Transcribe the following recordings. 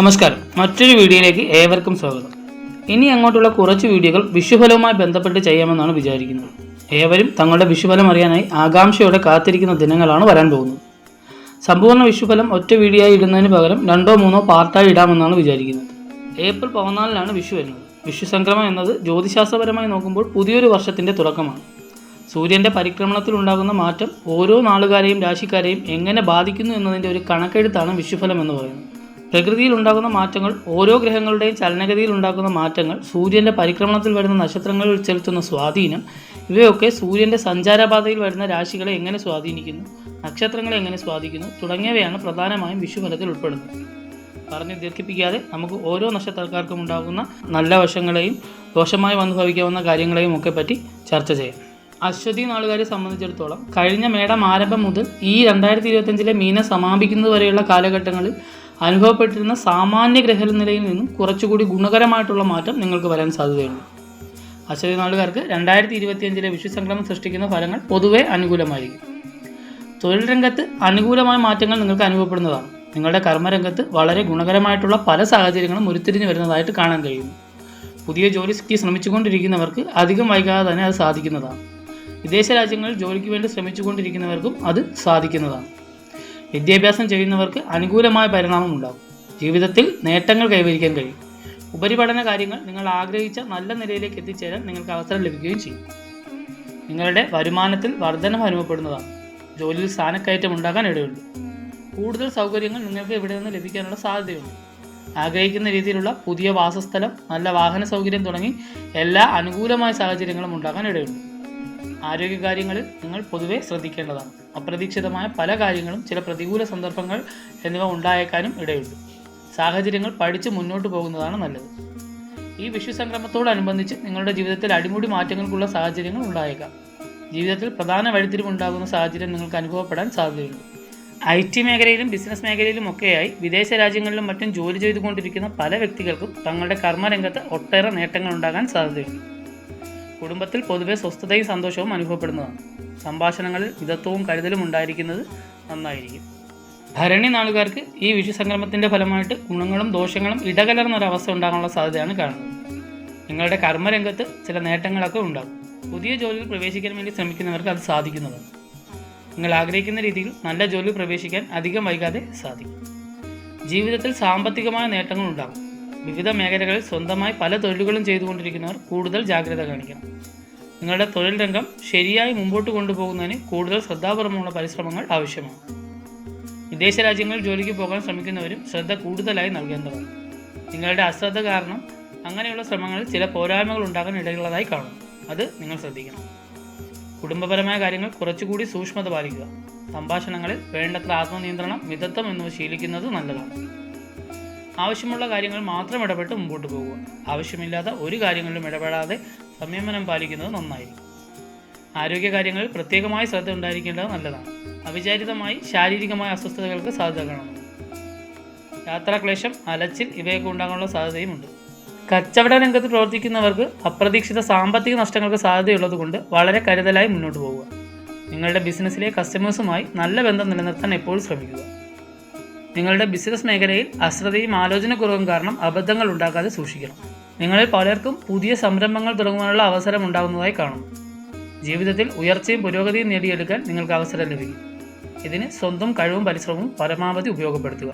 നമസ്കാരം. മറ്റൊരു വീഡിയോയിലേക്ക് ഏവർക്കും സ്വാഗതം. ഇനി അങ്ങോട്ടുള്ള കുറച്ച് വീഡിയോകൾ വിഷുഫലവുമായി ബന്ധപ്പെട്ട് ചെയ്യാമെന്നാണ് വിചാരിക്കുന്നത്. ഏവരും തങ്ങളുടെ വിഷുഫലം അറിയാനായി ആകാംക്ഷയോടെ കാത്തിരിക്കുന്ന ദിനങ്ങളാണ് വരാൻ പോകുന്നത്. സമ്പൂർണ വിഷുഫലം ഒറ്റ വീഡിയോ ആയി ഇടുന്നതിന് പകരം രണ്ടോ മൂന്നോ പാർട്ടായി ഇടാമെന്നാണ് വിചാരിക്കുന്നത്. ഏപ്രിൽ പതിനാലിനാണ് വിഷു വരുന്നത്. വിഷു സംക്രമം എന്നത് ജ്യോതിശാസ്ത്രപരമായി നോക്കുമ്പോൾ പുതിയൊരു വർഷത്തിന്റെ തുടക്കമാണ്. സൂര്യന്റെ പരിക്രമണത്തിൽ ഉണ്ടാകുന്ന മാറ്റം ഓരോ നാളുകാരെയും രാശിക്കാരെയും എങ്ങനെ ബാധിക്കുന്നു എന്നതിന്റെ ഒരു കണക്കെഴുത്താണ് വിഷുഫലം എന്ന് പറയുന്നത്. പ്രകൃതിയിൽ ഉണ്ടാകുന്ന മാറ്റങ്ങൾ ഓരോ ഗ്രഹങ്ങളുടെയും ചലനഗതിയിൽ ഉണ്ടാക്കുന്ന മാറ്റങ്ങൾ സൂര്യന്റെ പരിക്രമണത്തിൽ വരുന്ന നക്ഷത്രങ്ങളിൽ ചെലുത്തുന്ന സ്വാധീനം ഇവയൊക്കെ സൂര്യന്റെ സഞ്ചാരപാതയിൽ വരുന്ന രാശികളെ എങ്ങനെ സ്വാധീനിക്കുന്നു നക്ഷത്രങ്ങളെ എങ്ങനെ സ്വാധീനിക്കുന്നു തുടങ്ങിയവയാണ് പ്രധാനമായും വിഷുഫലത്തിൽ ഉൾപ്പെടുന്നത്. പറഞ്ഞ് ദീർഘിപ്പിക്കാതെ നമുക്ക് ഓരോ നക്ഷത്രക്കാർക്കും ഉണ്ടാകുന്ന നല്ല വശങ്ങളെയും ദോഷമായി അനുഭവിക്കാവുന്ന കാര്യങ്ങളെയും ഒക്കെ പറ്റി ചർച്ച ചെയ്യാം. അശ്വതി നാളുകാരെ സംബന്ധിച്ചിടത്തോളം കഴിഞ്ഞ മേടം ആരംഭം മുതൽ ഈ രണ്ടായിരത്തി ഇരുപത്തഞ്ചിലെ മീന സമാപിക്കുന്നത് വരെയുള്ള കാലഘട്ടങ്ങളിൽ അനുഭവപ്പെട്ടിരുന്ന സാമാന്യ ഗ്രഹനിലയിൽ നിന്നും കുറച്ചുകൂടി ഗുണകരമായിട്ടുള്ള മാറ്റം നിങ്ങൾക്ക് വരാൻ സാധ്യതയുണ്ട്. അശ്വതി നാളുകാർക്ക് രണ്ടായിരത്തി ഇരുപത്തിയഞ്ചിലെ വിഷുസംക്രമം സൃഷ്ടിക്കുന്ന ഫലങ്ങൾ പൊതുവെ അനുകൂലമായിരിക്കും. തൊഴിൽ രംഗത്ത് അനുകൂലമായ മാറ്റങ്ങൾ നിങ്ങൾക്ക് അനുഭവപ്പെടുന്നതാണ്. നിങ്ങളുടെ കർമ്മരംഗത്ത് വളരെ ഗുണകരമായിട്ടുള്ള പല സാഹചര്യങ്ങളും ഉരുത്തിരിഞ്ഞു വരുന്നതായിട്ട് കാണാൻ കഴിയുന്നു പുതിയ ജോലിക്ക് ശ്രമിച്ചുകൊണ്ടിരിക്കുന്നവർക്ക് അധികം വൈകാതെ തന്നെ അത് സാധിക്കുന്നതാണ്. വിദേശ രാജ്യങ്ങളിൽ ജോലിക്ക് വേണ്ടി ശ്രമിച്ചുകൊണ്ടിരിക്കുന്നവർക്കും അത് സാധിക്കുന്നതാണ്. വിദ്യാഭ്യാസം ചെയ്യുന്നവർക്ക് അനുകൂലമായ പരിണാമം ഉണ്ടാകും. ജീവിതത്തിൽ നേട്ടങ്ങൾ കൈവരിക്കാൻ കഴിയും. ഉപരിപഠന കാര്യങ്ങൾ നിങ്ങൾ ആഗ്രഹിച്ച നല്ല നിലയിലേക്ക് എത്തിച്ചേരാൻ നിങ്ങൾക്ക് അവസരം ലഭിക്കുകയും ചെയ്യും. നിങ്ങളുടെ വരുമാനത്തിൽ വർധനം അനുഭവപ്പെടുന്നതാണ്. ജോലിയിൽ സ്ഥാനക്കയറ്റം ഉണ്ടാകാൻ ഇടയുണ്ട്. കൂടുതൽ സൗകര്യങ്ങൾ നിങ്ങൾക്ക് ഇവിടെ നിന്ന് ലഭിക്കാനുള്ള സാധ്യതയുണ്ട്. ആഗ്രഹിക്കുന്ന രീതിയിലുള്ള പുതിയ വാസസ്ഥലം നല്ല വാഹന സൗകര്യം തുടങ്ങി എല്ലാ അനുകൂലമായ സാഹചര്യങ്ങളും ഉണ്ടാകാൻ ഇടയുണ്ട്. ആരോഗ്യകാര്യങ്ങളിൽ നിങ്ങൾ പൊതുവെ ശ്രദ്ധിക്കേണ്ടതാണ്. അപ്രതീക്ഷിതമായ പല കാര്യങ്ങളും ചില പ്രതികൂല സന്ദർഭങ്ങൾ എന്നിവ ഉണ്ടായേക്കാനും ഇടയുണ്ട്. സാഹചര്യങ്ങൾ പഠിച്ച് മുന്നോട്ട് പോകുന്നതാണ് നല്ലത്. ഈ വിഷു സംക്രമത്തോടനുബന്ധിച്ച് നിങ്ങളുടെ ജീവിതത്തിൽ അടിമുടി മാറ്റങ്ങൾക്കുള്ള സാഹചര്യങ്ങൾ ഉണ്ടായേക്കാം. ജീവിതത്തിൽ പ്രധാന വഴിത്തിരിവുണ്ടാകുന്ന സാഹചര്യം നിങ്ങൾക്ക് അനുഭവപ്പെടാൻ സാധ്യതയുണ്ട്. ഐ ടി മേഖലയിലും ബിസിനസ് മേഖലയിലും ഒക്കെയായി വിദേശ രാജ്യങ്ങളിലും മറ്റും ജോലി ചെയ്തുകൊണ്ടിരിക്കുന്ന പല വ്യക്തികൾക്കും തങ്ങളുടെ കർമ്മരംഗത്ത് ഒട്ടേറെ നേട്ടങ്ങൾ ഉണ്ടാകാൻ സാധ്യതയുണ്ട്. കുടുംബത്തിൽ പൊതുവെ സ്വസ്ഥതയും സന്തോഷവും അനുഭവപ്പെടുന്നതാണ്. സംഭാഷണങ്ങളിൽ മിതത്വവും കരുതലും ഉണ്ടായിരിക്കുന്നത് നന്നായിരിക്കും. ഭരണി നാളുകാർക്ക് ഈ വിഷു സംക്രമത്തിന്റെ ഫലമായിട്ട് ഗുണങ്ങളും ദോഷങ്ങളും ഇടകലർന്ന ഒരു അവസ്ഥ ഉണ്ടാകാനുള്ള സാധ്യതയാണ് കാണുന്നത്. നിങ്ങളുടെ കർമ്മരംഗത്ത് ചില നേട്ടങ്ങളൊക്കെ ഉണ്ടാകും. പുതിയ ജോലിയിൽ പ്രവേശിക്കാൻ വേണ്ടി ശ്രമിക്കുന്നവർക്ക് അത് സാധിക്കുന്നതാണ്. നിങ്ങൾ ആഗ്രഹിക്കുന്ന രീതിയിൽ നല്ല ജോലി പ്രവേശിക്കാൻ അധികം വൈകാതെ സാധിക്കും. ജീവിതത്തിൽ സാമ്പത്തികമായ നേട്ടങ്ങൾ ഉണ്ടാകും. വിവിധ മേഖലകളിൽ സ്വന്തമായി പല തൊഴിലുകളും ചെയ്തുകൊണ്ടിരിക്കുന്നവർ കൂടുതൽ ജാഗ്രത കാണിക്കണം. നിങ്ങളുടെ തൊഴിൽ രംഗം ശരിയായി മുമ്പോട്ട് കൊണ്ടുപോകുന്നതിന് കൂടുതൽ ശ്രദ്ധാപൂർവമുള്ള പരിശ്രമങ്ങൾ ആവശ്യമാണ്. വിദേശ രാജ്യങ്ങളിൽ ജോലിക്ക് പോകാൻ ശ്രമിക്കുന്നവരും ശ്രദ്ധ കൂടുതലായി നൽകേണ്ടതാണ് നിങ്ങളുടെ അശ്രദ്ധ കാരണം അങ്ങനെയുള്ള ശ്രമങ്ങളിൽ ചില പോരായ്മകൾ ഉണ്ടാകാൻ ഇടയുള്ളതായി കാണും. അത് നിങ്ങൾ ശ്രദ്ധിക്കണം. കുടുംബപരമായ കാര്യങ്ങൾ കുറച്ചുകൂടി സൂക്ഷ്മത പാലിക്കുക. സംഭാഷണങ്ങളിൽ വേണ്ടത്ര ആത്മനിയന്ത്രണം മിതത്വം എന്നിവ ശീലിക്കുന്നത് നല്ലതാണ്. ആവശ്യമുള്ള കാര്യങ്ങൾ മാത്രം ഇടപെട്ട് മുമ്പോട്ട് പോകുക. ആവശ്യമില്ലാത്ത ഒരു കാര്യങ്ങളിലും ഇടപെടാതെ സംയമനം പാലിക്കുന്നത് നന്നായിരിക്കും. ആരോഗ്യകാര്യങ്ങളിൽ പ്രത്യേകമായി ശ്രദ്ധ ഉണ്ടായിരിക്കേണ്ടത് നല്ലതാണ്. അവിചാരിതമായി ശാരീരികമായ അസ്വസ്ഥതകൾക്ക് സാധ്യത കാണുന്നു. യാത്രാക്ലേശം അലച്ചിൽ ഇവയൊക്കെ ഉണ്ടാകാനുള്ള സാധ്യതയുമുണ്ട്. കച്ചവട രംഗത്ത് പ്രവർത്തിക്കുന്നവർക്ക് അപ്രതീക്ഷിത സാമ്പത്തിക നഷ്ടങ്ങൾക്ക് സാധ്യതയുള്ളതുകൊണ്ട് വളരെ കരുതലായി മുന്നോട്ട് പോവുക നിങ്ങളുടെ ബിസിനസ്സിലെ കസ്റ്റമേഴ്സുമായി നല്ല ബന്ധം നിലനിർത്താൻ എപ്പോഴും ശ്രമിക്കുക? നിങ്ങളുടെ ബിസിനസ് മേഖലയിൽ അശ്രദ്ധയും ആലോചനക്കുറവും കാരണം അബദ്ധങ്ങൾ ഉണ്ടാക്കാതെ സൂക്ഷിക്കണം. നിങ്ങളിൽ പലർക്കും പുതിയ സംരംഭങ്ങൾ തുടങ്ങുവാനുള്ള അവസരം ഉണ്ടാകുന്നതായി കാണുന്നു ജീവിതത്തിൽ ഉയർച്ചയും പുരോഗതിയും നേടിയെടുക്കാൻ നിങ്ങൾക്ക് അവസരം ലഭിക്കും. ഇതിന് സ്വന്തം കഴിവും പരിശ്രമവും പരമാവധി ഉപയോഗപ്പെടുത്തുക.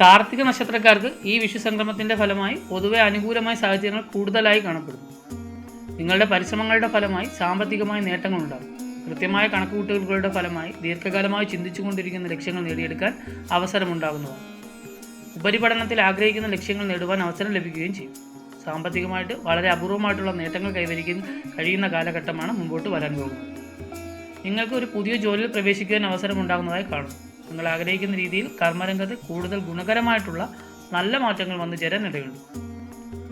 കാർത്തിക നക്ഷത്രക്കാർക്ക് ഈ വിഷു സംക്രമത്തിന്റെ ഫലമായി പൊതുവെ അനുകൂലമായ സാഹചര്യങ്ങൾ കൂടുതലായി കാണപ്പെടുന്നു. നിങ്ങളുടെ പരിശ്രമങ്ങളുടെ ഫലമായി സാമ്പത്തികമായ നേട്ടങ്ങൾ ഉണ്ടാകും കൃത്യമായ കണക്കുകൂട്ടലുകളുടെ ഫലമായി ദീർഘകാലമായി ചിന്തിച്ചുകൊണ്ടിരിക്കുന്ന ലക്ഷ്യങ്ങൾ നേടിയെടുക്കാൻ അവസരമുണ്ടാകുന്നതാണ് ഉപരിപഠനത്തിൽ ആഗ്രഹിക്കുന്ന ലക്ഷ്യങ്ങൾ നേടുവാൻ അവസരം ലഭിക്കുകയും ചെയ്യും. സാമ്പത്തികമായിട്ട് വളരെ അപൂർവമായിട്ടുള്ള നേട്ടങ്ങൾ കൈവരിക്കാൻ കഴിയുന്ന കാലഘട്ടമാണ് മുമ്പോട്ട് വരാൻ പോകുന്നത്. നിങ്ങൾക്ക് ഒരു പുതിയ ജോലിയിൽ പ്രവേശിക്കുവാൻ അവസരം ഉണ്ടാകുന്നതായി കാണും. നിങ്ങൾ ആഗ്രഹിക്കുന്ന രീതിയിൽ കർമ്മരംഗത്ത് കൂടുതൽ ഗുണകരമായിട്ടുള്ള നല്ല മാറ്റങ്ങൾ വന്നു ചേരാൻ ഇടയുണ്ട്.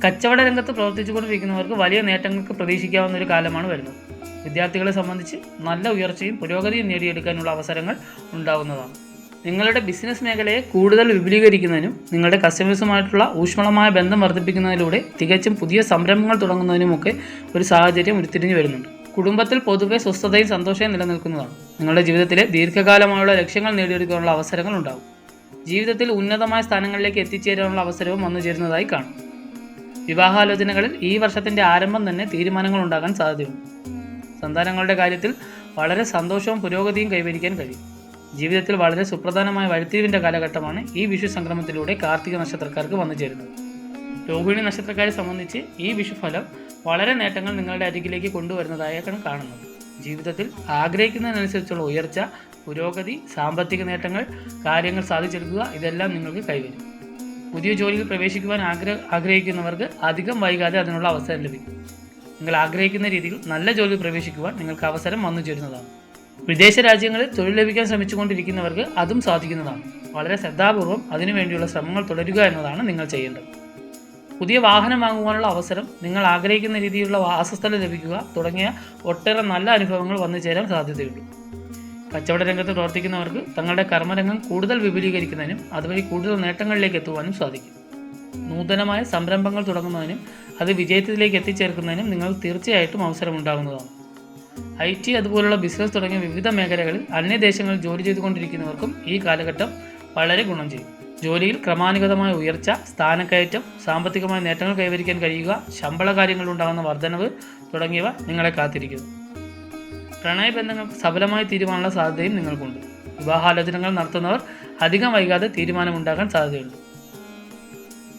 കച്ചവട രംഗത്ത് പ്രവർത്തിച്ചുകൊണ്ടിരിക്കുന്നവർക്ക് വലിയ നേട്ടങ്ങൾക്ക് പ്രതീക്ഷിക്കാവുന്ന ഒരു കാലമാണ് വരുന്നത്. വിദ്യാർത്ഥികളെ സംബന്ധിച്ച് നല്ല ഉയർച്ചയും പുരോഗതിയും നേടിയെടുക്കാനുള്ള അവസരങ്ങൾ ഉണ്ടാകുന്നതാണ് നിങ്ങളുടെ ബിസിനസ് മേഖലയെ കൂടുതൽ വിപുലീകരിക്കുന്നതിനും നിങ്ങളുടെ കസ്റ്റമേഴ്സുമായിട്ടുള്ള ഊഷ്മളമായ ബന്ധം വർദ്ധിപ്പിക്കുന്നതിലൂടെ തികച്ചും പുതിയ സംരംഭങ്ങൾ തുടങ്ങുന്നതിനുമൊക്കെ ഒരു സാഹചര്യം ഉരുത്തിരിഞ്ഞു വരുന്നുണ്ട്. കുടുംബത്തിൽ പൊതുവെ സ്വസ്ഥതയും സന്തോഷവും നിലനിൽക്കുന്നതാണ്. നിങ്ങളുടെ ജീവിതത്തിലെ ദീർഘകാലമായുള്ള ലക്ഷ്യങ്ങൾ നേടിയെടുക്കാനുള്ള അവസരങ്ങൾ ഉണ്ടാകും ജീവിതത്തിൽ ഉന്നതമായ സ്ഥാനങ്ങളിലേക്ക് എത്തിച്ചേരാനുള്ള അവസരവും വന്നു ചേരുന്നതായി കാണും. വിവാഹാലോചനകളിൽ ഈ വർഷത്തിന്റെ ആരംഭം തന്നെ തീരുമാനങ്ങൾ ഉണ്ടാകാൻ സാധ്യതയുണ്ട്. സന്താനങ്ങളുടെ കാര്യത്തിൽ വളരെ സന്തോഷവും പുരോഗതിയും കൈവരിക്കാൻ കഴിയും. ജീവിതത്തിൽ വളരെ സുപ്രധാനമായ വഴിത്തിരിവിന്റെ കാലഘട്ടമാണ് ഈ വിഷു സംക്രമത്തിലൂടെ കാർത്തിക നക്ഷത്രക്കാർക്ക് വന്നു ചേരുന്നത്. രോഹിണി നക്ഷത്രക്കാരെ സംബന്ധിച്ച് ഈ വിഷുഫലം വളരെ നേട്ടങ്ങൾ നിങ്ങളുടെ അരികിലേക്ക് കൊണ്ടുവരുന്നതായാണ് കാണുന്നത്. ജീവിതത്തിൽ ആഗ്രഹിക്കുന്നതിനനുസരിച്ചുള്ള ഉയർച്ച പുരോഗതി സാമ്പത്തിക നേട്ടങ്ങൾ കാര്യങ്ങൾ സാധിച്ചെടുക്കുക ഇതെല്ലാം നിങ്ങൾക്ക് കൈവരും. പുതിയ ജോലിയിൽ പ്രവേശിക്കുവാൻ ആഗ്രഹ ആഗ്രഹിക്കുന്നവർക്ക് അധികം വൈകാതെ അതിനുള്ള അവസരം ലഭിക്കും. നിങ്ങൾ ആഗ്രഹിക്കുന്ന രീതിയിൽ നല്ല ജോലി പ്രവേശിക്കുവാൻ നിങ്ങൾക്ക് അവസരം വന്നു ചേരുന്നതാണ്. വിദേശ രാജ്യങ്ങളിൽ തൊഴിൽ ലഭിക്കാൻ ശ്രമിച്ചുകൊണ്ടിരിക്കുന്നവർക്ക് അതും സാധിക്കുന്നതാണ്. വളരെ ശ്രദ്ധാപൂർവം അതിനുവേണ്ടിയുള്ള ശ്രമങ്ങൾ തുടരുക എന്നതാണ് നിങ്ങൾ ചെയ്യേണ്ടത്. പുതിയ വാഹനം വാങ്ങുവാനുള്ള അവസരം നിങ്ങൾ ആഗ്രഹിക്കുന്ന രീതിയിലുള്ള വാസസ്ഥലം ലഭിക്കുക തുടങ്ങിയ ഒട്ടേറെ നല്ല അനുഭവങ്ങൾ വന്നു ചേരാൻ സാധ്യതയുണ്ട്. കച്ചവട രംഗത്ത് പ്രവർത്തിക്കുന്നവർക്ക് തങ്ങളുടെ കർമ്മരംഗം കൂടുതൽ വിപുലീകരിക്കുന്നതിനും അതുവഴി കൂടുതൽ നേട്ടങ്ങളിലേക്ക് എത്തുവാനും സാധിക്കും. നൂതനമായ സംരംഭങ്ങൾ തുടങ്ങുന്നതിനും അത് വിജയത്തിലേക്ക് എത്തിച്ചേർക്കുന്നതിനും നിങ്ങൾ തീർച്ചയായിട്ടും അവസരമുണ്ടാകുന്നതാണ്. ഐ ടി അതുപോലുള്ള ബിസിനസ് തുടങ്ങിയ വിവിധ മേഖലകളിൽ അന്യദേശങ്ങളിൽ ജോലി ചെയ്തുകൊണ്ടിരിക്കുന്നവർക്കും ഈ കാലഘട്ടം വളരെ ഗുണം ചെയ്യും. ജോലിയിൽ ക്രമാനുഗതമായ ഉയർച്ച സ്ഥാനക്കയറ്റം സാമ്പത്തികമായ നേട്ടങ്ങൾ കൈവരിക്കാൻ കഴിയുക ശമ്പള കാര്യങ്ങളിലുണ്ടാകുന്ന വർധനവ് തുടങ്ങിയവ നിങ്ങളെ കാത്തിരിക്കുന്നു പ്രണയബന്ധങ്ങൾ സഫലമായി തീരുമാനമുള്ള സാധ്യതയും നിങ്ങൾക്കുണ്ട്. വിവാഹാലോചനകൾ നടത്തുന്നവർ അധികം വൈകാതെ തീരുമാനമുണ്ടാകാൻ സാധ്യതയുണ്ട്.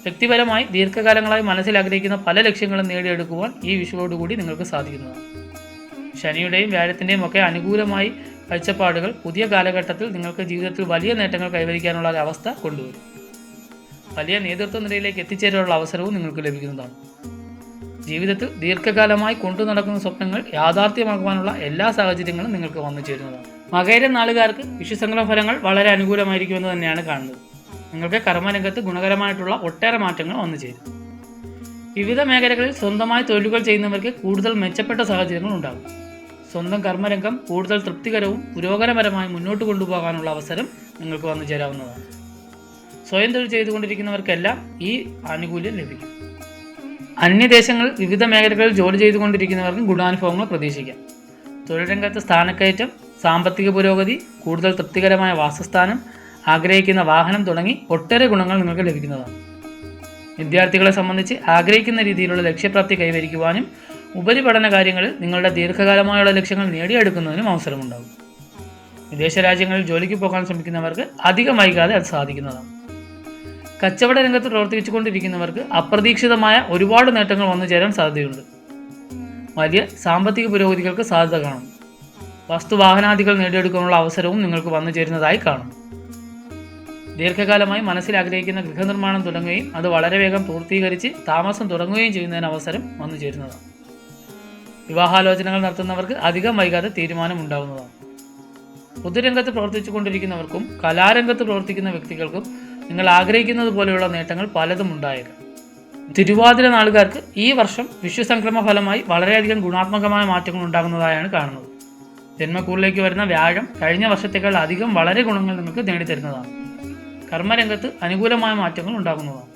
വ്യക്തിപരമായി ദീർഘകാലങ്ങളായി മനസ്സിൽ ആഗ്രഹിക്കുന്ന പല ലക്ഷ്യങ്ങളും നേടിയെടുക്കുവാൻ ഈ വിഷുവോടുകൂടി നിങ്ങൾക്ക് സാധിക്കുന്നതാണ് ശനിയുടെയും വ്യാഴത്തിന്റെയും ഒക്കെ അനുകൂലമായി കാഴ്ചപ്പാടുകൾ പുതിയ കാലഘട്ടത്തിൽ നിങ്ങൾക്ക് ജീവിതത്തിൽ വലിയ നേട്ടങ്ങൾ കൈവരിക്കാനുള്ള ഒരു അവസ്ഥ കൊണ്ടുവരും. വലിയ നേതൃത്വ നിലയിലേക്ക് എത്തിച്ചേരാനുള്ള അവസരവും നിങ്ങൾക്ക് ലഭിക്കുന്നതാണ്. ജീവിതത്തിൽ ദീർഘകാലമായി കൊണ്ടു നടക്കുന്ന സ്വപ്നങ്ങൾ യാഥാർത്ഥ്യമാക്കുവാനുള്ള എല്ലാ സാഹചര്യങ്ങളും നിങ്ങൾക്ക് വന്നു ചേരുന്നതാണ്. മകേര നാളുകാർക്ക് വിഷുസംഗ്രഹ ഫലങ്ങൾ വളരെ അനുകൂലമായിരിക്കുമെന്ന് തന്നെയാണ് കാണുന്നത്. നിങ്ങൾക്ക് കർമ്മരംഗത്ത് ഗുണകരമായിട്ടുള്ള ഒട്ടേറെ മാറ്റങ്ങൾ വന്നു ചേരും. വിവിധ മേഖലകളിൽ സ്വന്തമായി തൊഴിലുകൾ ചെയ്യുന്നവർക്ക് കൂടുതൽ മെച്ചപ്പെട്ട സാഹചര്യങ്ങൾ ഉണ്ടാകും. സ്വന്തം കർമ്മരംഗം കൂടുതൽ തൃപ്തികരവും പുരോഗമനപരമായി മുന്നോട്ട് കൊണ്ടുപോകാനുള്ള അവസരം നിങ്ങൾക്ക് വന്നു ചേരാവുന്നതാണ്. സ്വയം തൊഴിൽ ചെയ്തുകൊണ്ടിരിക്കുന്നവർക്കെല്ലാം ഈ ആനുകൂല്യം ലഭിക്കും. അന്യദേശങ്ങളിൽ വിവിധ മേഖലകളിൽ ജോലി ചെയ്തുകൊണ്ടിരിക്കുന്നവർക്കും ഗുണാനുഭവങ്ങൾ പ്രതീക്ഷിക്കാം. തൊഴിൽ രംഗത്ത് സ്ഥാനക്കയറ്റം സാമ്പത്തിക പുരോഗതി കൂടുതൽ തൃപ്തികരമായ വാസസ്ഥാനം ആഗ്രഹിക്കുന്ന വാഹനം തുടങ്ങി ഒട്ടേറെ ഗുണങ്ങൾ നിങ്ങൾക്ക് ലഭിക്കുന്നതാണ്. വിദ്യാർത്ഥികളെ സംബന്ധിച്ച് ആഗ്രഹിക്കുന്ന രീതിയിലുള്ള ലക്ഷ്യപ്രാപ്തി കൈവരിക്കുവാനും ഉപരിപഠന കാര്യങ്ങളിൽ നിങ്ങളുടെ ദീർഘകാലമായുള്ള ലക്ഷ്യങ്ങൾ നേടിയെടുക്കുന്നതിനും അവസരമുണ്ടാകും. വിദേശ രാജ്യങ്ങളിൽ ജോലിക്ക് പോകാൻ ശ്രമിക്കുന്നവർക്ക് അധികം വൈകാതെ അത് സാധിക്കുന്നതാണ്. കച്ചവട രംഗത്ത് പ്രവർത്തിച്ചുകൊണ്ടിരിക്കുന്നവർക്ക് അപ്രതീക്ഷിതമായ ഒരുപാട് നേട്ടങ്ങൾ വന്നു ചേരാൻ സാധ്യതയുണ്ട്. വലിയ സാമ്പത്തിക പുരോഗതികൾക്ക് സാധ്യത കാണും. വസ്തുവാഹനാദികൾ നേടിയെടുക്കാനുള്ള അവസരവും നിങ്ങൾക്ക് വന്നു ചേരുന്നതായി കാണും. ദീർഘകാലമായി മനസ്സിൽ ആഗ്രഹിക്കുന്ന ഗൃഹനിർമ്മാണം തുടങ്ങുകയും അത് വളരെ വേഗം പൂർത്തീകരിച്ച് താമസം തുടങ്ങുകയും ചെയ്യുന്നതിന് അവസരം വന്നു ചേരുന്നതാണ്. വിവാഹാലോചനകൾ നടത്തുന്നവർക്ക് അധികം വൈകാതെ തീരുമാനം ഉണ്ടാകുന്നതാണ് പൊതുരംഗത്ത് പ്രവർത്തിച്ചുകൊണ്ടിരിക്കുന്നവർക്കും കലാരംഗത്ത് പ്രവർത്തിക്കുന്ന വ്യക്തികൾക്കും നിങ്ങൾ ആഗ്രഹിക്കുന്നത് പോലെയുള്ള നേട്ടങ്ങൾ പലതും ഉണ്ടായേക്കാം. തിരുവാതിര നാളുകാർക്ക് ഈ വർഷം വിശ്വസംക്രമ ഫലമായി വളരെയധികം ഗുണാത്മകമായ മാറ്റങ്ങൾ ഉണ്ടാകുന്നതായാണ് കാണുന്നത്. ജന്മക്കൂറിലേക്ക് വരുന്ന വ്യാഴം കഴിഞ്ഞ വർഷത്തേക്കാൾ അധികം വളരെ ഗുണങ്ങൾ നിങ്ങൾക്ക് നേടിത്തരുന്നതാണ്. കർമ്മരംഗത്ത് അനുകൂലമായ മാറ്റങ്ങൾ ഉണ്ടാകുന്നതാണ്.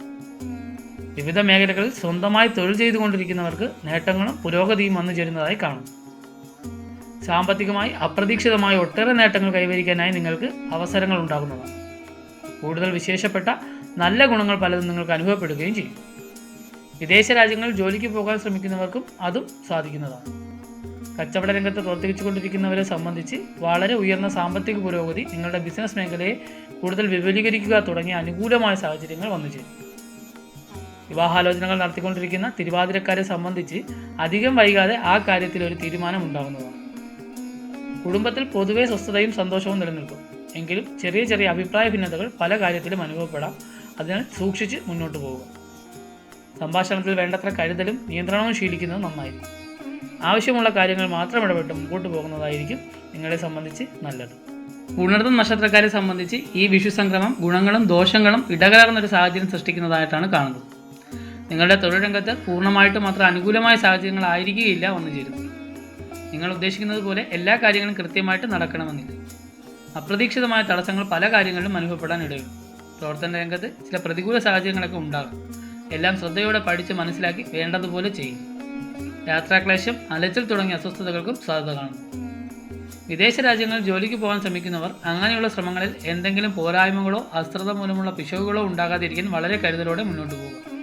വിവിധ മേഖലകളിൽ സ്വന്തമായി തൊഴിൽ ചെയ്തുകൊണ്ടിരിക്കുന്നവർക്ക് നേട്ടങ്ങളും പുരോഗതിയും വന്നു ചേരുന്നതായി കാണും. സാമ്പത്തികമായി അപ്രതീക്ഷിതമായ ഒട്ടേറെ നേട്ടങ്ങൾ കൈവരിക്കാനായി നിങ്ങൾക്ക് അവസരങ്ങൾ ഉണ്ടാകുന്നതാണ്. കൂടുതൽ വിശേഷപ്പെട്ട നല്ല ഗുണങ്ങൾ പലതും നിങ്ങൾക്ക് അനുഭവപ്പെടുകയും ചെയ്യും. വിദേശ രാജ്യങ്ങളിൽ ജോലിക്ക് പോകാൻ ശ്രമിക്കുന്നവർക്കും അതും സാധിക്കുന്നതാണ്. കച്ചവട രംഗത്ത് പ്രവർത്തിച്ചുകൊണ്ടിരിക്കുന്നവരെ സംബന്ധിച്ച് വളരെ ഉയർന്ന സാമ്പത്തിക പുരോഗതി നിങ്ങളുടെ ബിസിനസ് മേഖലയെ കൂടുതൽ വിപുലീകരിക്കുക തുടങ്ങിയ അനുകൂലമായ സാഹചര്യങ്ങൾ വന്നു ചേരും. വിവാഹാലോചനകൾ നടത്തിക്കൊണ്ടിരിക്കുന്ന തിരുവാതിരക്കാരെ സംബന്ധിച്ച് അധികം വൈകാതെ ആ കാര്യത്തിൽ ഒരു തീരുമാനം ഉണ്ടാകുന്നതാണ് കുടുംബത്തിൽ പൊതുവെ സ്വസ്ഥതയും സന്തോഷവും നിലനിൽക്കും. എങ്കിലും ചെറിയ ചെറിയ അഭിപ്രായ ഭിന്നതകൾ പല കാര്യത്തിലും അനുഭവപ്പെടാം. അതിനാൽ സൂക്ഷിച്ച് മുന്നോട്ട് പോകുക സംഭാഷണത്തിൽ വേണ്ടത്ര കരുതലും നിയന്ത്രണവും ശീലിക്കുന്നത് നന്നായിരിക്കും. ആവശ്യമുള്ള കാര്യങ്ങൾ മാത്രം ഇടപെട്ട് മുമ്പോട്ട് പോകുന്നതായിരിക്കും നിങ്ങളെ സംബന്ധിച്ച് നല്ലത്. ഉണർന്ന നക്ഷത്രക്കാരെ സംബന്ധിച്ച് ഈ വിഷു സംക്രമം ഗുണങ്ങളും ദോഷങ്ങളും ഇടകലർന്ന ഒരു സാഹചര്യം സൃഷ്ടിക്കുന്നതായിട്ടാണ് കാണുന്നത്. നിങ്ങളുടെ തൊഴിൽ രംഗത്ത് പൂർണമായിട്ട് മാത്രം അനുകൂലമായ സാഹചര്യങ്ങളായിരിക്കുകയില്ല വന്നു ചേരുന്നത്. നിങ്ങൾ ഉദ്ദേശിക്കുന്നത് പോലെ എല്ലാ കാര്യങ്ങളും കൃത്യമായിട്ട് നടക്കണമെന്നില്ല. അപ്രതീക്ഷിതമായ തടസ്സങ്ങൾ പല കാര്യങ്ങളിലും അനുഭവപ്പെടാൻ ഇടയുണ്ട്. പ്രവർത്തന രംഗത്ത് ചില പ്രതികൂല സാഹചര്യങ്ങളൊക്കെ ഉണ്ടാകും. എല്ലാം ശ്രദ്ധയോടെ പഠിച്ച് മനസ്സിലാക്കി വേണ്ടതുപോലെ ചെയ്യും യാത്രാക്ലേശം അലച്ചിൽ തുടങ്ങിയ അസ്വസ്ഥതകൾക്കും സാധ്യത കാണുന്നു വിദേശ രാജ്യങ്ങളിൽ ജോലിക്ക് പോകാൻ ശ്രമിക്കുന്നവർ അങ്ങനെയുള്ള ശ്രമങ്ങളിൽ എന്തെങ്കിലും പോരായ്മകളോ അശ്രദ്ധ മൂലമുള്ള പിശകുകളോ ഉണ്ടാകാതിരിക്കാൻ വളരെ കരുതലോടെ മുന്നോട്ട് പോകുക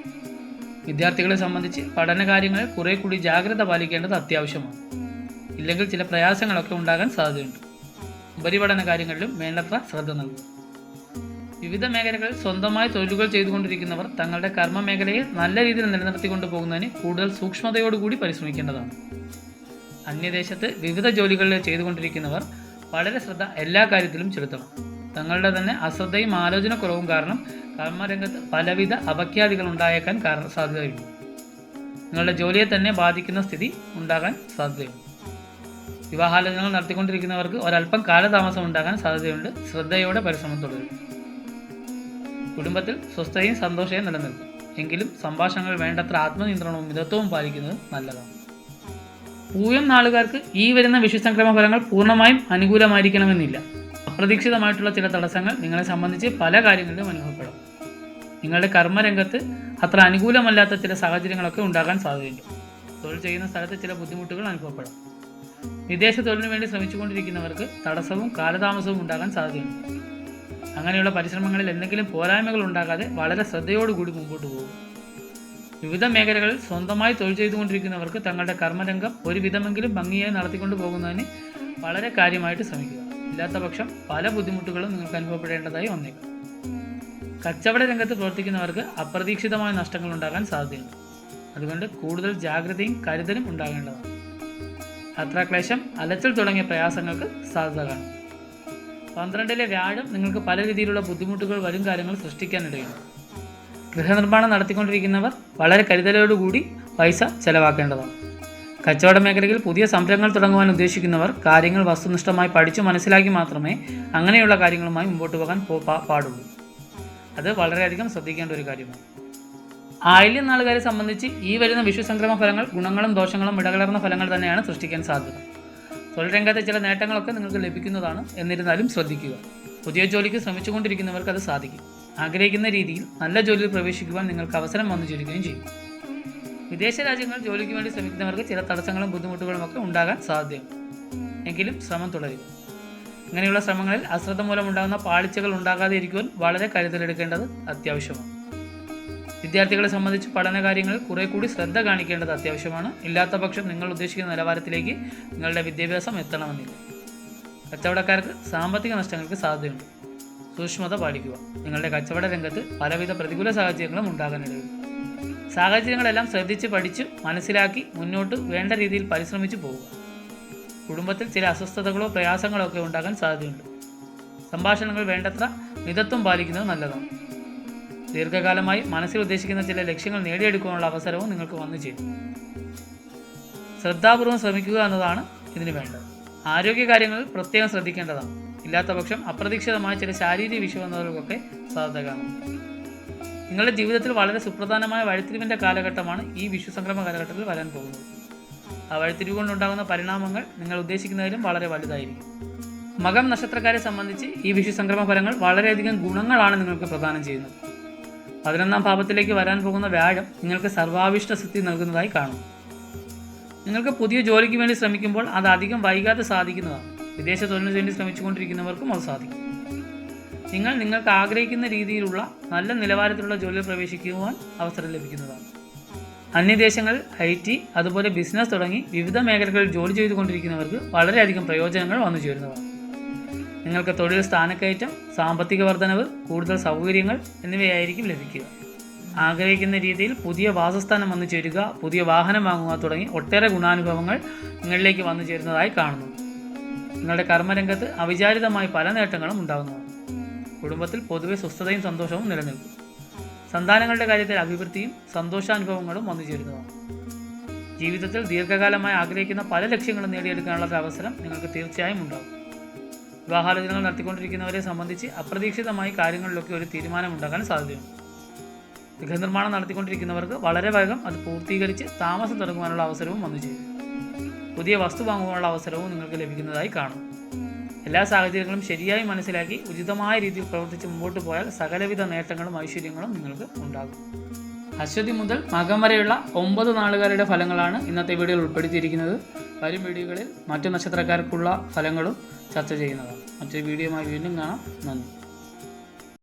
വിദ്യാർത്ഥികളെ സംബന്ധിച്ച് പഠനകാര്യങ്ങളിൽ കുറെ കൂടി ജാഗ്രത പാലിക്കേണ്ടത് അത്യാവശ്യമാണ്. ഇല്ലെങ്കിൽ ചില പ്രയാസങ്ങളൊക്കെ ഉണ്ടാകാൻ സാധ്യതയുണ്ട്. ഉപരിപഠന കാര്യങ്ങളിലും വേണ്ടത്ര ശ്രദ്ധ നൽകുക. വിവിധ മേഖലകളിൽ സ്വന്തമായി തൊഴിലുകൾ ചെയ്തുകൊണ്ടിരിക്കുന്നവർ തങ്ങളുടെ കർമ്മ മേഖലയെ നല്ല രീതിയിൽ നിലനിർത്തിക്കൊണ്ടു പോകുന്നതിന് കൂടുതൽ സൂക്ഷ്മതയോടുകൂടി പരിശ്രമിക്കേണ്ടതാണ്. അന്യദേശത്ത് വിവിധ ജോലികളിൽ ചെയ്തുകൊണ്ടിരിക്കുന്നവർ വളരെ ശ്രദ്ധ എല്ലാ കാര്യത്തിലും ചെലുത്തണം. തങ്ങളുടെ തന്നെ അശ്രദ്ധയും ആലോചനക്കുറവും കാരണം കർമ്മരംഗത്ത് പലവിധ അപഖ്യാതികൾ ഉണ്ടായേക്കാൻ കാരണം സാധ്യതയുണ്ട് നിങ്ങളുടെ ജോലിയെ തന്നെ ബാധിക്കുന്ന സ്ഥിതി ഉണ്ടാകാൻ സാധ്യതയുണ്ട് വിവാഹാലോചനകൾ നടത്തിക്കൊണ്ടിരിക്കുന്നവർക്ക് ഒരല്പം കാലതാമസം ഉണ്ടാകാൻ സാധ്യതയുണ്ട്. ശ്രദ്ധയോടെ പരിശ്രമം തുടരും കുടുംബത്തിൽ സ്വസ്ഥതയും സന്തോഷവും നിലനിൽക്കും. എങ്കിലും സംഭാഷണങ്ങൾ വേണ്ടത്ര ആത്മനിയന്ത്രണവും മിതത്വവും പാലിക്കുന്നത് നല്ലതാണ്. പൂയം നാളുകാർക്ക് ഈ വരുന്ന വിഷുസംക്രമ ഫലങ്ങൾ പൂർണമായും അനുകൂലമായിരിക്കണമെന്നില്ല. അപ്രതീക്ഷിതമായിട്ടുള്ള ചില തടസ്സങ്ങൾ നിങ്ങളെ സംബന്ധിച്ച് പല കാര്യങ്ങളിലും അനുഭവപ്പെടും. നിങ്ങളുടെ കർമ്മരംഗത്ത് അത്ര അനുകൂലമല്ലാത്ത ചില സാഹചര്യങ്ങളൊക്കെ ഉണ്ടാകാൻ സാധ്യതയുണ്ട്. തൊഴിൽ ചെയ്യുന്ന സ്ഥലത്ത് ചില ബുദ്ധിമുട്ടുകൾ അനുഭവപ്പെടാം. വിദേശ തൊഴിലിന് വേണ്ടി ശ്രമിച്ചുകൊണ്ടിരിക്കുന്നവർക്ക് തടസ്സവും കാലതാമസവും ഉണ്ടാകാൻ സാധ്യതയുണ്ട്. അങ്ങനെയുള്ള പരിശ്രമങ്ങളിൽ എന്തെങ്കിലും പോരായ്മകൾ ഉണ്ടാകാതെ വളരെ ശ്രദ്ധയോടുകൂടി മുമ്പോട്ട് പോകും. വിവിധ മേഖലകളിൽ സ്വന്തമായി തൊഴിൽ ചെയ്തുകൊണ്ടിരിക്കുന്നവർക്ക് തങ്ങളുടെ കർമ്മരംഗം ഒരുവിധമെങ്കിലും ഭംഗിയായി നടത്തിക്കൊണ്ടു പോകുന്നതിന് വളരെ കാര്യമായിട്ട് ശ്രമിക്കുക. ഇല്ലാത്ത പക്ഷം പല ബുദ്ധിമുട്ടുകളും നിങ്ങൾക്ക് അനുഭവപ്പെടേണ്ടതായി വന്നേക്കാം. കച്ചവട രംഗത്ത് പ്രവർത്തിക്കുന്നവർക്ക് അപ്രതീക്ഷിതമായ നഷ്ടങ്ങൾ ഉണ്ടാകാൻ സാധ്യതയുണ്ട്. അതുകൊണ്ട് കൂടുതൽ ജാഗ്രതയും കരുതലും ഉണ്ടാകേണ്ടതാണ്. യാത്രാക്ലേശം അലച്ചൽ തുടങ്ങിയ പ്രയാസങ്ങൾക്ക് സാധ്യത കാണും. പന്ത്രണ്ടിലെ വ്യാഴം നിങ്ങൾക്ക് പല രീതിയിലുള്ള ബുദ്ധിമുട്ടുകൾ വരും കാര്യങ്ങൾ സൃഷ്ടിക്കാനിടയുണ്ട്. ഗൃഹനിർമ്മാണം നടത്തിക്കൊണ്ടിരിക്കുന്നവർ വളരെ കരുതലോടുകൂടി പൈസ ചെലവാക്കേണ്ടതാണ്. കച്ചവട മേഖലയിൽ പുതിയ സംരംഭങ്ങൾ തുടങ്ങുവാൻ ഉദ്ദേശിക്കുന്നവർ കാര്യങ്ങൾ വസ്തുനിഷ്ഠമായി പഠിച്ചു മനസ്സിലാക്കി മാത്രമേ അങ്ങനെയുള്ള കാര്യങ്ങളുമായി മുമ്പോട്ട് പോകാൻ പാടുള്ളൂ. അത് വളരെയധികം ശ്രദ്ധിക്കേണ്ട ഒരു കാര്യമാണ്. ആയില്യം നാളുകാരെ സംബന്ധിച്ച് ഈ വരുന്ന വിഷു സംക്രമ ഫലങ്ങൾ ഗുണങ്ങളും ദോഷങ്ങളും ഇടകലർന്ന ഫലങ്ങൾ തന്നെയാണ് സൃഷ്ടിക്കാൻ സാധ്യത. തൊഴിൽ രംഗത്തെ ചില നേട്ടങ്ങളൊക്കെ നിങ്ങൾക്ക് ലഭിക്കുന്നതാണ്. എന്നിരുന്നാലും ശ്രദ്ധിക്കുക. പുതിയ ജോലിക്ക് ശ്രമിച്ചുകൊണ്ടിരിക്കുന്നവർക്ക് അത് സാധിക്കും. ആഗ്രഹിക്കുന്ന രീതിയിൽ നല്ല ജോലിയിൽ പ്രവേശിക്കുവാൻ നിങ്ങൾക്ക് അവസരം വന്നു ചേരുകയും ചെയ്യും. വിദേശ രാജ്യങ്ങളിൽ ജോലിക്ക് വേണ്ടി ശ്രമിക്കുന്നവർക്ക് ചില തടസ്സങ്ങളും ബുദ്ധിമുട്ടുകളും ഒക്കെ ഉണ്ടാകാൻ സാധ്യത എങ്കിലും ശ്രമം തുടരുക. ഇങ്ങനെയുള്ള ശ്രമങ്ങളിൽ അശ്രദ്ധ മൂലം ഉണ്ടാകുന്ന പാളിച്ചകൾ ഉണ്ടാകാതെ ഇരിക്കുവാൻ വളരെ കരുതലെടുക്കേണ്ടത് അത്യാവശ്യമാണ്. വിദ്യാർത്ഥികളെ സംബന്ധിച്ച് പഠന പഠനകാര്യങ്ങളിൽ കുറെ കൂടി ശ്രദ്ധ കാണിക്കേണ്ടത് അത്യാവശ്യമാണ്. ഇല്ലാത്ത പക്ഷം നിങ്ങൾ ഉദ്ദേശിക്കുന്ന നിലവാരത്തിലേക്ക് നിങ്ങളുടെ വിദ്യാഭ്യാസം എത്തണമെന്നില്ല. കച്ചവടക്കാർക്ക് സാമ്പത്തിക നഷ്ടങ്ങൾക്ക് സാധ്യതയുണ്ട്. സൂക്ഷ്മത പാലിക്കുക. നിങ്ങളുടെ കച്ചവട രംഗത്ത് പലവിധ പ്രതികൂല സാഹചര്യങ്ങളും ഉണ്ടാകാനിടയുണ്ട്. സാഹചര്യങ്ങളെല്ലാം ശ്രദ്ധിച്ച് പഠിച്ച് മനസ്സിലാക്കി മുന്നോട്ട് വേണ്ട രീതിയിൽ പരിശ്രമിച്ചു പോവുക. കുടുംബത്തിൽ ചില അസ്വസ്ഥതകളോ പ്രയാസങ്ങളോ ഒക്കെ ഉണ്ടാകാൻ സാധ്യതയുണ്ട്. സംഭാഷണങ്ങൾ വേണ്ടത്ര മിതത്വം പാലിക്കുന്നത് നല്ലതാണ്. ദീർഘകാലമായി മനസ്സിൽ ഉദ്ദേശിക്കുന്ന ചില ലക്ഷ്യങ്ങൾ നേടിയെടുക്കാനുള്ള അവസരവും നിങ്ങൾക്ക് വന്നു ചേരും. ശ്രദ്ധാപൂർവം ശ്രമിക്കുക എന്നതാണ് ഇതിന് വേണ്ടത്. ആരോഗ്യ കാര്യങ്ങളിൽ പ്രത്യേകം ശ്രദ്ധിക്കേണ്ടതാണ്. ഇല്ലാത്തപക്ഷം അപ്രതീക്ഷിതമായ ചില ശാരീരിക വിഷമതകൾക്കൊക്കെ സാധ്യത കാണും നിങ്ങളുടെ ജീവിതത്തിൽ വളരെ സുപ്രധാനമായ വഴിത്തിരിവിന്റെ കാലഘട്ടമാണ് ഈ വിശ്വസംക്രമ കാലഘട്ടത്തിൽ വരാൻ പോകുന്നത്. ആ വഴിത്തിരിവ് കൊണ്ടുണ്ടാകുന്ന പരിണാമങ്ങൾ നിങ്ങൾ ഉദ്ദേശിക്കുന്നതിലും വളരെ വലുതായിരിക്കും. മകം നക്ഷത്രക്കാരെ സംബന്ധിച്ച് ഈ വിശ്വസംക്രമ ഫലങ്ങൾ വളരെയധികം ഗുണങ്ങളാണ് നിങ്ങൾക്ക് പ്രദാനം ചെയ്യുന്നത്. പതിനൊന്നാം പാപത്തിലേക്ക് വരാൻ പോകുന്ന വ്യാഴം നിങ്ങൾക്ക് സർവാവിഷ്ട സിദ്ധി നൽകുന്നതായി കാണും. നിങ്ങൾക്ക് പുതിയ ജോലിക്ക് വേണ്ടി ശ്രമിക്കുമ്പോൾ അത് അധികം വൈകാതെ സാധിക്കുന്നതാണ്. വിദേശ തൊഴിലിന് വേണ്ടി ശ്രമിച്ചുകൊണ്ടിരിക്കുന്നവർക്കും അത് സാധിക്കും. നിങ്ങൾ നിങ്ങൾക്ക് ആഗ്രഹിക്കുന്ന രീതിയിലുള്ള നല്ല നിലവാരത്തിലുള്ള ജോലിയിൽ പ്രവേശിക്കുവാൻ അവസരം ലഭിക്കുന്നതാണ്. അന്യദേശങ്ങൾ ഐ ടി അതുപോലെ ബിസിനസ് തുടങ്ങി വിവിധ മേഖലകളിൽ ജോലി ചെയ്തുകൊണ്ടിരിക്കുന്നവർക്ക് വളരെയധികം പ്രയോജനങ്ങൾ വന്നു ചേരുന്നതാണ് നിങ്ങൾക്ക് തൊഴിൽ സ്ഥാനക്കയറ്റം സാമ്പത്തിക വർധനവ് കൂടുതൽ സൗകര്യങ്ങൾ എന്നിവയായിരിക്കും ലഭിക്കുക. ആഗ്രഹിക്കുന്ന രീതിയിൽ പുതിയ വാസസ്ഥാനം വന്നു ചേരുക പുതിയ വാഹനം വാങ്ങുക തുടങ്ങി ഒട്ടേറെ ഗുണാനുഭവങ്ങൾ നിങ്ങളിലേക്ക് വന്നു ചേരുന്നതായി കാണുന്നു. നിങ്ങളുടെ കർമ്മരംഗത്ത് അവിചാരിതമായി പല നേട്ടങ്ങളും ഉണ്ടാകുന്നു കുടുംബത്തിൽ പൊതുവെ സ്വസ്ഥതയും സന്തോഷവും നിലനിൽക്കും. സന്താനങ്ങളുടെ കാര്യത്തിൽ അഭിവൃദ്ധിയും സന്തോഷാനുഭവങ്ങളും വന്നു ചേരുന്നതാണ്. ജീവിതത്തിൽ ദീർഘകാലമായി ആഗ്രഹിക്കുന്ന പല ലക്ഷ്യങ്ങളും നേടിയെടുക്കാനുള്ള അവസരം നിങ്ങൾക്ക് തീർച്ചയായും ഉണ്ടാകും. വിവാഹാലോചനകൾ നടത്തിക്കൊണ്ടിരിക്കുന്നവരെ സംബന്ധിച്ച് അപ്രതീക്ഷിതമായി കാര്യങ്ങളിലൊക്കെ ഒരു തീരുമാനമുണ്ടാക്കാൻ സാധ്യതയുണ്ട്. ഗൃഹനിർമ്മാണം നടത്തിക്കൊണ്ടിരിക്കുന്നവർക്ക് വളരെ വേഗം അത് പൂർത്തീകരിച്ച് താമസം തുടങ്ങുവാനുള്ള അവസരവും വന്നു ചേരും. പുതിയ വസ്തു വാങ്ങുവാനുള്ള അവസരവും നിങ്ങൾക്ക് ലഭിക്കുന്നതായി കാണും. എല്ലാ സാഹചര്യങ്ങളും ശരിയായി മനസ്സിലാക്കി ഉചിതമായ രീതിയിൽ പ്രവർത്തിച്ച് മുമ്പോട്ട് പോയാൽ സകലവിധ നേട്ടങ്ങളും ഐശ്വര്യങ്ങളും നിങ്ങൾക്ക് ഉണ്ടാകും. അശ്വതി മുതൽ മകം വരെയുള്ള ഒമ്പത് നാളുകാരുടെ ഫലങ്ങളാണ് ഇന്നത്തെ വീഡിയോയിൽ ഉൾപ്പെടുത്തിയിരിക്കുന്നത്. വരും വീഡിയോകളിൽ മറ്റു നക്ഷത്രക്കാർക്കുള്ള ഫലങ്ങളും ചർച്ച ചെയ്യുന്നതാണ്. മറ്റൊരു വീഡിയോയുമായി വീണ്ടും കാണാം. നന്ദി.